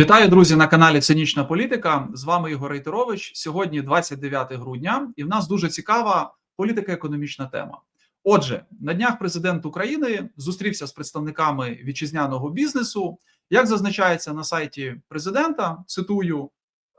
Вітаю, друзі, на каналі Цинічна Політика. З вами Ігор Рейтерович. Сьогодні 29 грудня, і в нас дуже цікава політика-економічна тема. Отже, на днях президент України зустрівся з представниками вітчизняного бізнесу. Як зазначається на сайті президента, цитую,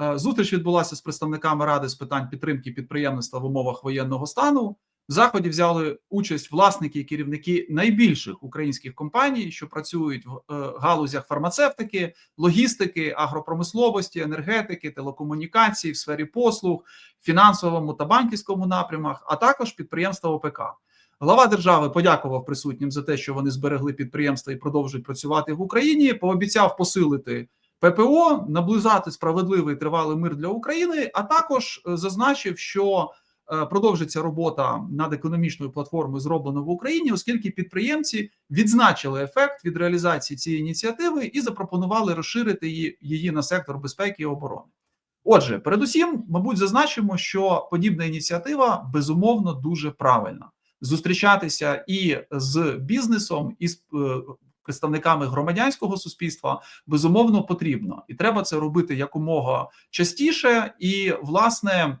«Е, зустріч відбулася з представниками ради з питань підтримки підприємництва в умовах воєнного стану. Заході взяли участь власники і керівники найбільших українських компаній, що працюють в е, галузях фармацевтики, логістики, агропромисловості, енергетики, телекомунікацій, в сфері послуг, фінансовому та банківському напрямах, а також підприємства ОПК. Глава держави подякував присутнім за те, що вони зберегли підприємства і продовжують працювати в Україні. Пообіцяв посилити ППО, наближати справедливий тривалий мир для України, а також е, зазначив, що продовжиться робота над економічною платформою, зроблено в Україні, оскільки підприємці відзначили ефект від реалізації цієї ініціативи і запропонували розширити її, на сектор безпеки і оборони. Отже, передусім, мабуть, зазначимо, що подібна ініціатива безумовно дуже правильна. Зустрічатися і з бізнесом, і з е, представниками громадянського суспільства безумовно потрібно, і треба це робити якомога частіше. І власне е,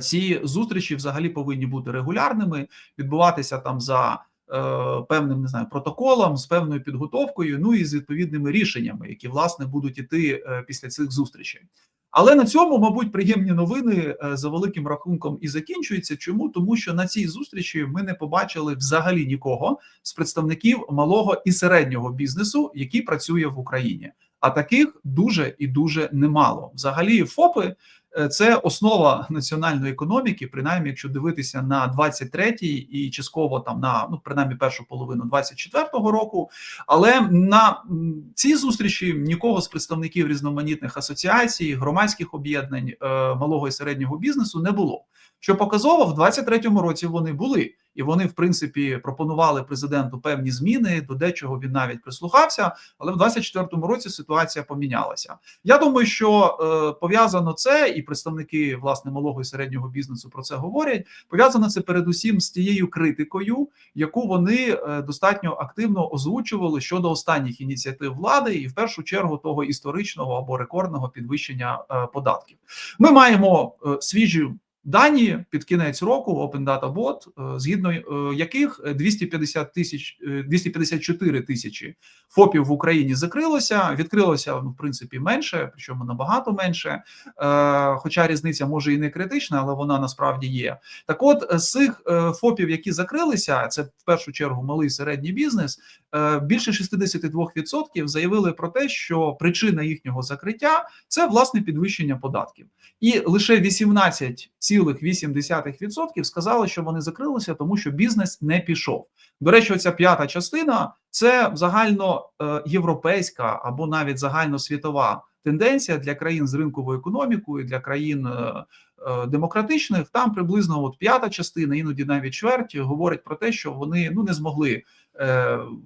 ці зустрічі взагалі повинні бути регулярними, відбуватися там за. е, Певним не знаю протоколом з певною підготовкою, ну і з відповідними рішеннями, які власне будуть іти е, після цих зустрічей. Але на цьому, мабуть, приємні новини е, за великим рахунком і закінчуються. Чому тому, що на цій зустрічі ми не побачили взагалі нікого з представників малого і середнього бізнесу, який працює в Україні. А таких дуже і дуже немало. Взагалі, ФОПи е, це основа національної економіки, принаймні, якщо дивитися на 23-й і частково там на ну принаймні першу половину 24-го року. Але на цій зустрічі нікого з представників різноманітних асоціацій, громадських об'єднань е, малого і середнього бізнесу не було. Що показово, в 23-му році вони були, і вони, в принципі, пропонували президенту певні зміни. До дечого він навіть прислухався. Але в 24-му році ситуація помінялася. Я думаю, що е, пов'язано це, і представники власне малого і середнього бізнесу про це говорять. Пов'язано це передусім з тією критикою, яку вони е, достатньо активно озвучували щодо останніх ініціатив влади, і в першу чергу того історичного або рекордного підвищення е, податків. Ми маємо е, свіжі. Дані під кінець року Open Data Bot, е, згідно е, яких 250 тисяч е, 254 тисячі ФОПів в Україні закрилося. Відкрилося ну, в принципі менше, причому набагато менше. Хоча різниця може і не критична, але вона насправді є. Так, от з цих ФОПів, які закрилися, це в першу чергу малий і середній бізнес. Більше 62% заявили про те, що причина їхнього закриття це власне підвищення податків, і лише 18,8% сказали, що вони закрилися, тому що бізнес не пішов. До речі, оця п'ята частина це загальноєвропейська або навіть загальносвітова тенденція для країн з ринковою економікою, для країн е, е, демократичних. Там приблизно от п'ята частина, іноді навіть чверть, говорить про те, що вони ну не змогли е,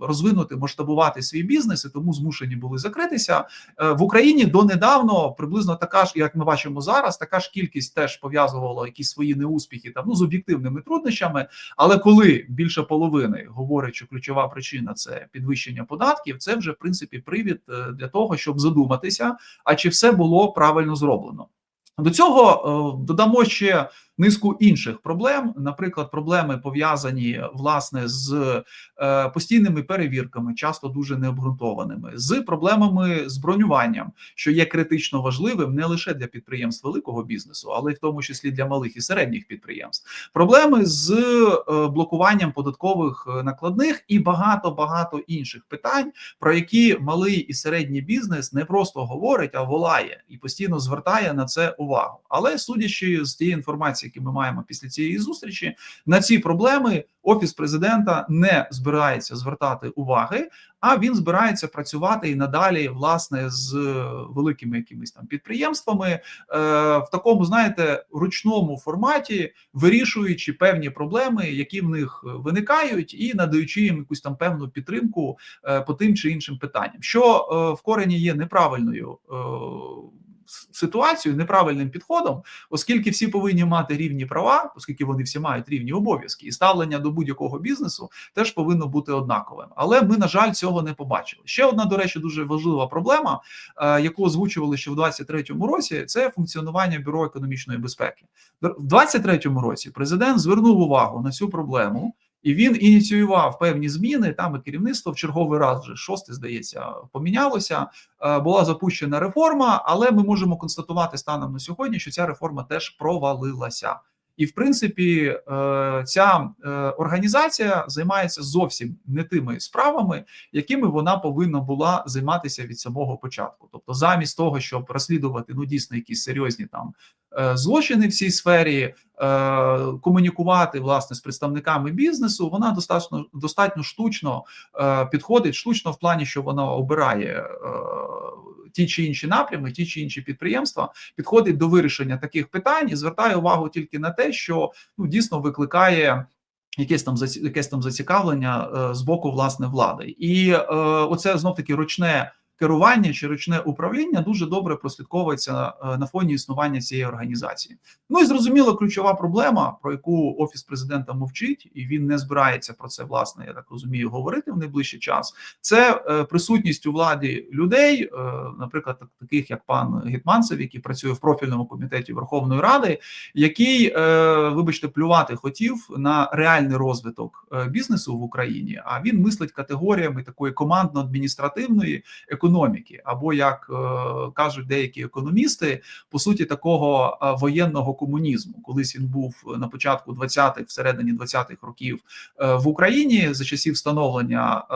розвинути, масштабувати свій бізнес, і тому змушені були закритися в Україні. Донедавно приблизно така ж, як ми бачимо зараз, така ж кількість теж пов'язувала якісь свої неуспіхи там ну з об'єктивними труднощами. Але коли більше половини говорять, що ключова причина це підвищення податків, це вже в принципі привід для того, щоб задуматися а чи все було правильно зроблено. До цього е, додамо ще низку інших проблем, наприклад, проблеми пов'язані власне з е, постійними перевірками, часто дуже необґрунтованими, з проблемами з бронюванням, що є критично важливим не лише для підприємств великого бізнесу, але й в тому числі для малих і середніх підприємств, проблеми з е, блокуванням податкових накладних і багато багато інших питань, про які малий і середній бізнес не просто говорить, а волає і постійно звертає на це увагу. Але судячи з тієї інформації, які ми маємо після цієї зустрічі, на ці проблеми офіс президента не збирається звертати уваги, а він збирається працювати і надалі, власне, з великими якимись там підприємствами е, в такому, знаєте, ручному форматі, вирішуючи певні проблеми, які в них виникають, і надаючи їм якусь там певну підтримку е, по тим чи іншим питанням, що е, в корені є неправильною с- ситуацією, неправильним підходом, оскільки всі повинні мати рівні права, оскільки вони всі мають рівні обов'язки, і ставлення до будь-якого бізнесу теж повинно бути однаковим. Але ми, на жаль, цього не побачили. Ще одна, до речі, дуже важлива проблема, е, яку озвучували ще в 2023 році, це функціонування бюро економічної безпеки. В 2023 році президент звернув увагу на цю проблему. І він ініціював певні зміни. Там і керівництво в черговий раз вже шосте, здається, помінялося. Е, Була запущена реформа, але ми можемо констатувати станом на сьогодні, що ця реформа теж провалилася. І в принципі, е, ця е, організація займається зовсім не тими справами, якими вона повинна була займатися від самого початку. Тобто, замість того, щоб розслідувати ну дійсно якісь серйозні там е, злочини в цій сфері, комунікувати власне з представниками бізнесу, вона достатньо достатньо штучно підходить, штучно в плані, що вона обирає. Ті чи інші напрями, ті чи інші підприємства підходить до вирішення таких питань і звертає увагу тільки на те, що ну дійсно викликає якесь там якесь там зацікавлення е, з боку власне влади, і е, оце знов таки ручне керування чи ручне управління дуже добре прослідковується е, на фоні існування цієї організації. Ну і зрозуміло, ключова проблема, про яку офіс президента мовчить, і він не збирається про це власне, я так розумію, говорити в найближчий час. Це е, присутність у владі людей, е, наприклад, таких як пан Гетманцев, який працює в профільному комітеті Верховної Ради, який, вибачте, плювати хотів на реальний розвиток бізнесу в Україні. А він мислить категоріями такої командно-адміністративної економіки, або як е, кажуть деякі економісти, по суті, такого е, воєнного комунізму. Колись він був на початку 20-х, всередині 20-х років е, в Україні за часів встановлення е,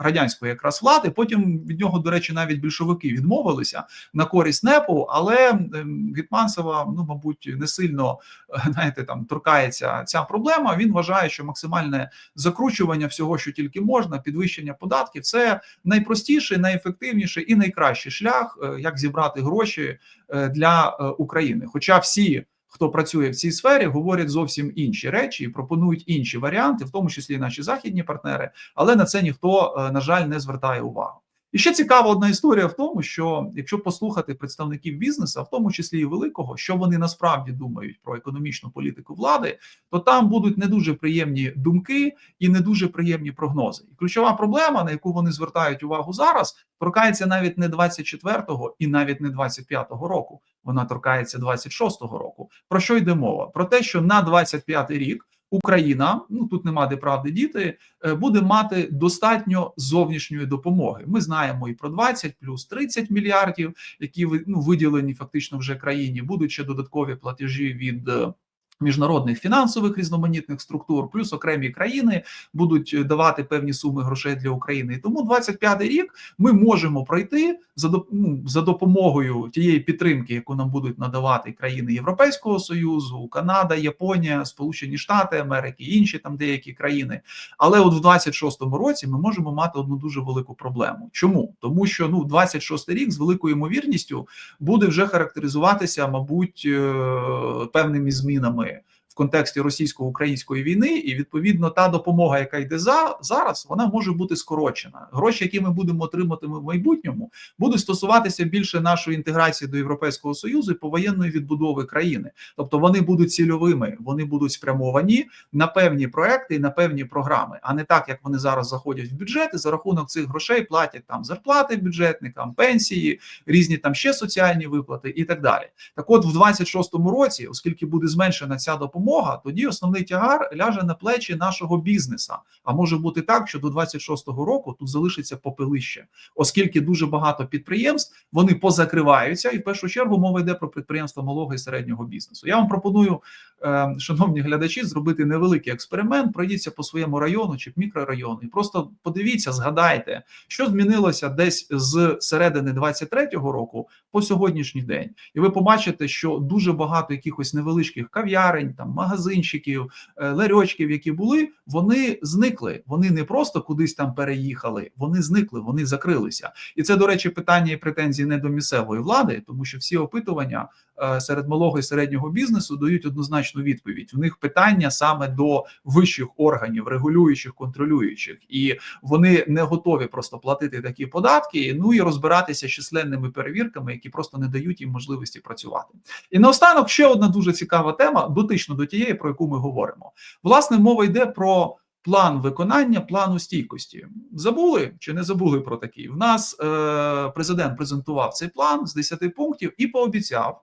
радянської якраз влади. Потім від нього, до речі, навіть більшовики відмовилися на користь НЕПу, але ем, Гетманцева, ну мабуть, не сильно е, знаєте, там торкається ця проблема. Він вважає, що максимальне закручування всього, що тільки можна, підвищення податків, це найпростіший, найефективніший і найкращий шлях, е, як зібрати гроші е, для України. Хоча всі. Хто працює в цій сфері, говорять зовсім інші речі і пропонують інші варіанти, в тому числі і наші західні партнери, але на це ніхто, е, на жаль, не звертає увагу. І ще цікава одна історія в тому, що якщо послухати представників бізнесу, в тому числі і великого, що вони насправді думають про економічну політику влади, то там будуть не дуже приємні думки і не дуже приємні прогнози. І ключова проблема, на яку вони звертають увагу зараз, торкається навіть не 24-го і навіть не 25-го року. Вона торкається 26-го року. Про що йде мова? Про те, що на 25-й рік Україна, ну тут нема де правди діти, е, буде мати достатньо зовнішньої допомоги. Ми знаємо і про 20 плюс 30 мільярдів, які ну, виділені фактично вже країні. Будуть ще додаткові платежі від. Міжнародних фінансових різноманітних структур, плюс окремі країни будуть е, давати певні суми грошей для України. І тому 25-й рік ми можемо пройти за ну, за допомогою тієї підтримки, яку нам будуть надавати країни Європейського союзу, Канада, Японія, Сполучені Штати Америки, інші там деякі країни. Але от в 26-му році ми можемо мати одну дуже велику проблему. Чому? Тому що ну 26-й рік з великою ймовірністю буде вже характеризуватися, мабуть, е, певними змінами. В контексті російсько-української війни, і відповідно та допомога, яка йде за зараз, вона може бути скорочена. Гроші, які ми будемо отримати в майбутньому, будуть стосуватися більше нашої інтеграції до Європейського союзу і повоєнної відбудови країни. Тобто вони будуть цільовими, вони будуть спрямовані на певні проекти і на певні програми, а не так, як вони зараз заходять в бюджет і за рахунок цих грошей платять там зарплати бюджетникам, пенсії, різні там ще соціальні виплати і так далі. Так, от в 26-му році, оскільки буде зменшена ця допомога, тоді основний тягар ляже на плечі нашого бізнеса. А може бути так, що до 26-го року тут залишиться попелище, оскільки дуже багато підприємств вони позакриваються, і в першу чергу мова йде про підприємства малого і середнього бізнесу. Я вам пропоную, е, шановні глядачі, зробити невеликий експеримент. Пройдіться по своєму району чи мікрорайону, і просто подивіться, згадайте, що змінилося десь з середини 23-го року по сьогоднішній день, і ви побачите, що дуже багато якихось невеличких кав'ярень, там магазинчиків, е, ларьочків, які були, вони зникли. Вони не просто кудись там переїхали, вони зникли, вони закрилися. І це, до речі, питання і претензії не до місцевої влади, тому що всі опитування серед малого і середнього бізнесу дають однозначну відповідь. В них питання саме до вищих органів, регулюючих, контролюючих, і вони не готові просто платити такі податки. Ну і розбиратися з численними перевірками, які просто не дають їм можливості працювати. І наостанок ще одна дуже цікава тема, дотично до тієї, про яку ми говоримо. Власне, мова йде про план виконання плану стійкості. Забули чи не забули про такий? В нас е, президент презентував цей план з 10 пунктів і пообіцяв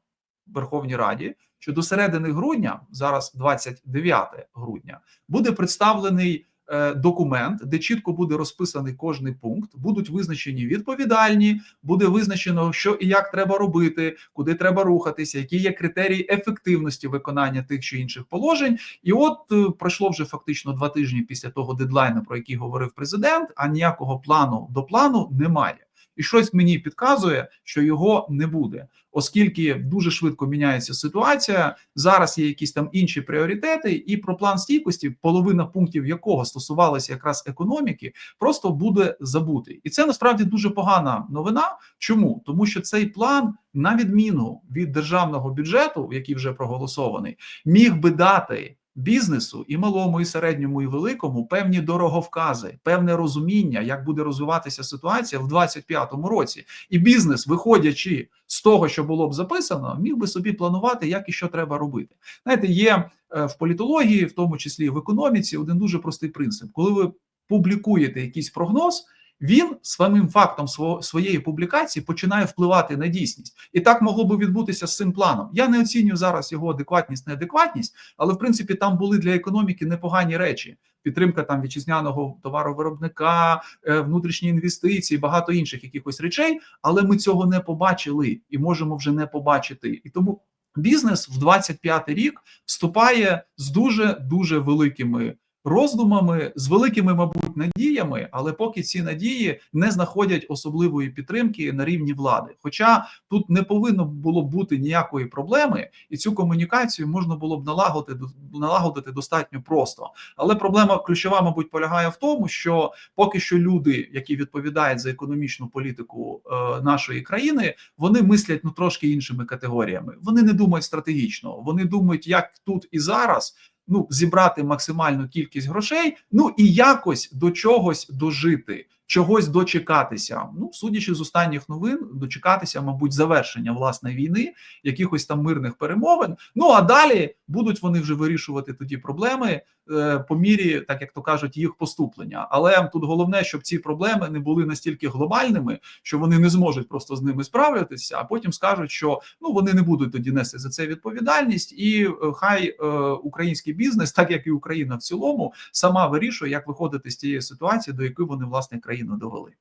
Верховній Раді, що до середини грудня, зараз 29 грудня, буде представлений е, документ, де чітко буде розписаний кожний пункт, будуть визначені відповідальні, буде визначено, що і як треба робити, куди треба рухатися, які є критерії ефективності виконання тих чи інших положень. І от е, пройшло вже фактично два тижні після того дедлайну, про який говорив президент. А ніякого плану до плану немає. І щось мені підказує, що його не буде, оскільки дуже швидко міняється ситуація. Зараз є якісь там інші пріоритети, і про план стійкості, половина пунктів якого стосувалася якраз економіки, просто буде забутий. І це насправді дуже погана новина. Чому? Тому що цей план, на відміну від державного бюджету, який вже проголосований, міг би дати. Бізнесу і малому, і середньому, і великому певні дороговкази, певне розуміння, як буде розвиватися ситуація в 2025 році, і бізнес, виходячи з того, що було б записано, міг би собі планувати, як і що треба робити. Знаєте, є е, в політології, в тому числі в економіці, один дуже простий принцип: коли ви публікуєте якийсь прогноз. Він самим фактом своєї публікації починає впливати на дійсність, і так могло би відбутися з цим планом. Я не оцінюю зараз його адекватність, неадекватність, але в принципі там були для економіки непогані речі. Підтримка там вітчизняного товаровиробника, е, внутрішні інвестиції, багато інших якихось речей. Але ми цього не побачили і можемо вже не побачити. І тому бізнес в 25 рік вступає з дуже дуже великими роздумами, з великими, мабуть, надіями, але поки ці надії не знаходять особливої підтримки на рівні влади. Хоча тут не повинно було бути ніякої проблеми, і цю комунікацію можна було б налагодити налагодити достатньо просто. Але проблема ключова, мабуть, полягає в тому, що поки що люди, які відповідають за економічну політику е, нашої країни, вони мислять ну трошки іншими категоріями. Вони не думають стратегічно, вони думають, як тут і зараз ну зібрати максимальну кількість грошей, ну і якось до чогось дожити чогось дочекатися. Ну, судячи з останніх новин, дочекатися, мабуть, завершення власне війни, якихось там мирних перемовин. Ну а далі будуть вони вже вирішувати тоді проблеми е, по мірі, так як то кажуть, їх поступлення. Але тут головне, щоб ці проблеми не були настільки глобальними, що вони не зможуть просто з ними справлятися, а потім скажуть, що ну вони не будуть тоді нести за це відповідальність, і е, хай е, український бізнес, так як і Україна в цілому, сама вирішує, як виходити з тієї ситуації, до якої вони власне країни країну довели.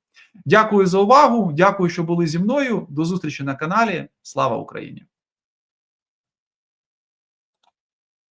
Дякую за увагу. Дякую, що були зі мною. До зустрічі на каналі. Слава Україні!